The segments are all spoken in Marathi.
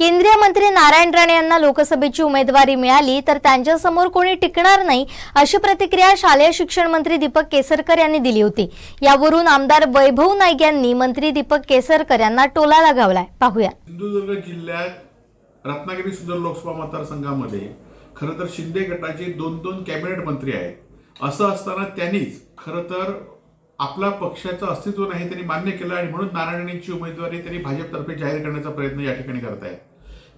केंद्रीय मंत्री नारायण राणे यांना लोकसभेची उमेदवारी मिळाली तर त्यांच्यासमोर कोणी टिकणार नाही अशी प्रतिक्रिया शालेय शिक्षण मंत्री दीपक केसरकर यांनी दिली होती. यावरून आमदार वैभव नाईक यांनी मंत्री दीपक केसरकर यांना टोला लगावलाय पाहूया. सिंधुदुर्ग जिल्ह्यात रत्नागिरी सुंदर लोकसभा मतदारसंघामध्ये खरं तर शिंदे गटाचे दोन दोन कॅबिनेट मंत्री आहेत. असं असताना त्यांनीच खरं तर आपला पक्षाचं अस्तित्व नाही त्यांनी मान्य केलं आणि म्हणून नारायण नारायणींची उमेदवारी त्यांनी भाजपतर्फे जाहीर करण्याचा प्रयत्न या ठिकाणी करत आहेत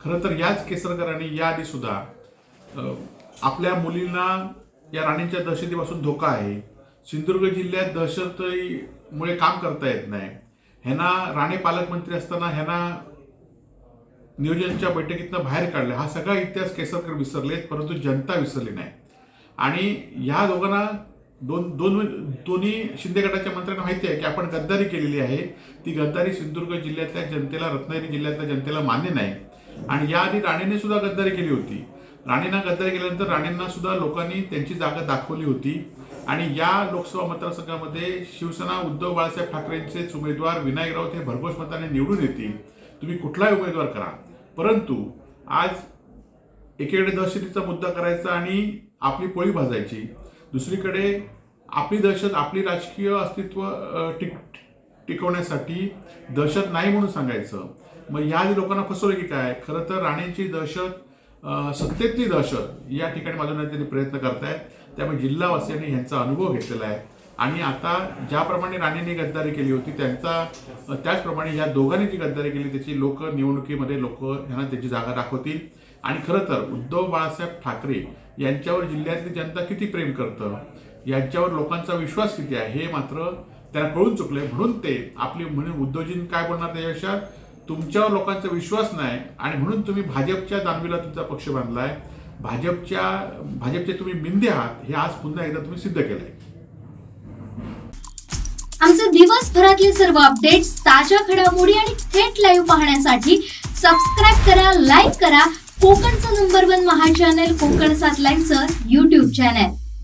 खरं तर याच केसरकरांनी याआधी सुद्धा आपल्या मुलींना या राणींच्या दहशतीपासून धोका आहे. सिंधुदुर्ग जिल्ह्यात दहशतमुळे काम करता येत नाही. ह्यांना राणे पालकमंत्री असताना ह्यांना नियोजनच्या बैठकीतनं बाहेर काढलं. हा सगळा इतिहास केसरकर विसरलेत परंतु जनता विसरली नाही. आणि ह्या दोघांना दोन दोन दोन्ही शिंदे गटाच्या मंत्र्यांना माहिती आहे की आपण गद्दारी केलेली आहे. ती गद्दारी सिंधुदुर्ग जिल्ह्यातल्या जनतेला रत्नागिरी जिल्ह्यातल्या जनतेला मान्य नाही. आणि याआधी राणेने सुद्धा गद्दारी केली होती. राणेंना गद्दारी केल्यानंतर राणेंना सुद्धा लोकांनी त्यांची जागा दाखवली होती. आणि या लोकसभा मतदारसंघामध्ये शिवसेना उद्धव बाळासाहेब ठाकरेंचेच उमेदवार विनायक राऊत हे भरघोस मताने निवडून येतील. तुम्ही कुठलाही उमेदवार करा. परंतु आज एकीकडे दहशतीचा मुद्दा करायचा आणि आपली पोळी भाजायची. दुसरीकडे आपली दहशत आपली राजकीय अस्तित्व टिक टिकवण्यासाठी दहशत नाही म्हणून सांगायचं. मग या आधी लोकांना फसवलं की काय? खरं तर राणेंची दहशत सत्तेतली दहशत या ठिकाणी माजवण्याचा त्यांनी प्रयत्न करतायत. त्यामुळे जिल्हावासियांनी ह्यांचा अनुभव घेतलेला आहे. आणि आता ज्याप्रमाणे राणेंनी गद्दारी केली होती त्यांचा त्याचप्रमाणे या दोघांनी जी गद्दारी केली त्याची लोक निवडणुकीमध्ये लोक ह्यांना त्याची जागा दाखवतील. आणि खरं तर उद्धव बाळासाहेब ठाकरे यांच्यावर जिल्ह्यातली जनता किती प्रेम करतं? यांच्यावर लोकांचा विश्वास किती आहे? हे मात्र त्यांना कळून चुकलंय. म्हणून ते आपली म्हणून उद्धवजींनी काय बोलणार त्याच्यापेक्षा तुमच्यावर लोकांचा विश्वास नाही आणि म्हणून तुम्ही भाजपच्या दानवीला तुमचा पक्ष बांधलाय. भाजपच्या भाजपचे तुम्ही बिंदे आहात हे आज पुन्हा एकदा तुम्ही सिद्ध केलंय. आमचे दिवसभरातले सर्व अपडेट्स ताज्या घडामोडी आणि थेट लाईव्ह पाहण्यासाठी सबस्क्राईब करा लाईक करा. कोकणचं नंबर वन महा चॅनल कोकण सात लाईनचं युट्यूब चॅनल